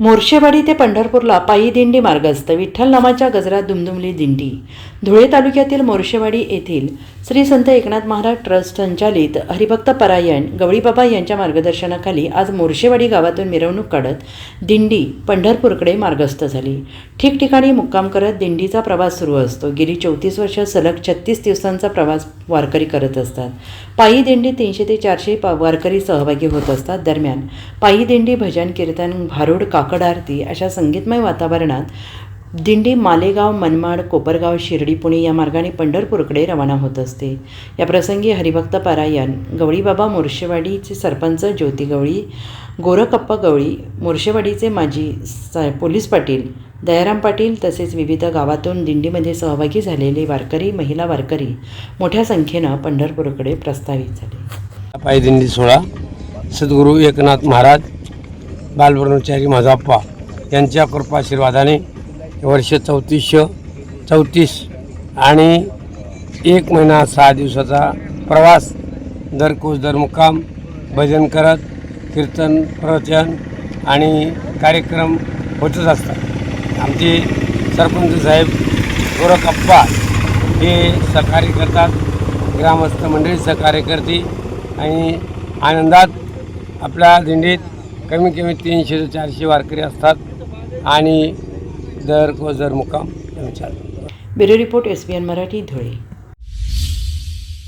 मोर्शेवाडी ते पंढरपूरला पायी दिंडी मार्गस्थ विठ्ठल नामाच्या गजरात दुमदुमली दिंडी. धुळे तालुक्यातील मोर्शेवाडी येथील श्री संत एकनाथ महाराज ट्रस्ट संचालित हरिभक्त परायण गवळीबाबा यांच्या मार्गदर्शनाखाली आज मोर्शेवाडी गावातून मिरवणूक काढत दिंडी पंढरपूरकडे मार्गस्थ झाली. ठिकठिकाणी मुक्काम करत दिंडीचा प्रवास सुरू असतो. गेली चौतीस वर्ष सलग छत्तीस दिवसांचा प्रवास वारकरी करत असतात. पायी दिंडी तीनशे ते चारशे पा वारकरी सहभागी होत असतात. दरम्यान पायी दिंडी भजन कीर्तन भारूड काकड आरती अशा संगीतमय वातावरणात दिंडी मालेगाव मनमाड कोपरगाव शिर्डी पुणे या मार्गाने पंढरपूरकडे रवाना होत असते. या प्रसंगी हरिभक्त पारायण गवळीबाबा मोर्शेवाडीचे सरपंच ज्योती गवळी गोरखप्पा गवळी मोर्शेवाडीचे माजी स पोलीस पाटील दयाराम पाटील तसेच विविध गावातून दिंडीमध्ये सहभागी झालेले वारकरी महिला वारकरी मोठ्या संख्येनं पंढरपूरकडे प्रस्तावित झाले. पायदिंडी सोहळा. सद्गुरू एकनाथ महाराज बालब्रह्मचारी माझाप्पा यांच्या कृपाशीर्वादाने वर्ष चौतीसशे चौतीस आणि एक महिना सहा दिवसाचा प्रवास दर कोस दर मुक्काम भजन करत कीर्तन प्रवचन आणि कार्यक्रम होतच असतात. आमचे सरपंच साहेब गोरखप्पा हे सहकार्य करतात ग्रामस्थ मंडळी सहकार्य करते आणि आनंदात आपल्या दिंडीत कमी कमी तीनशे ते चारशे वारकरी असतात. आणि दर को दर मुक्काम bureau report S B N Marathi Dhule.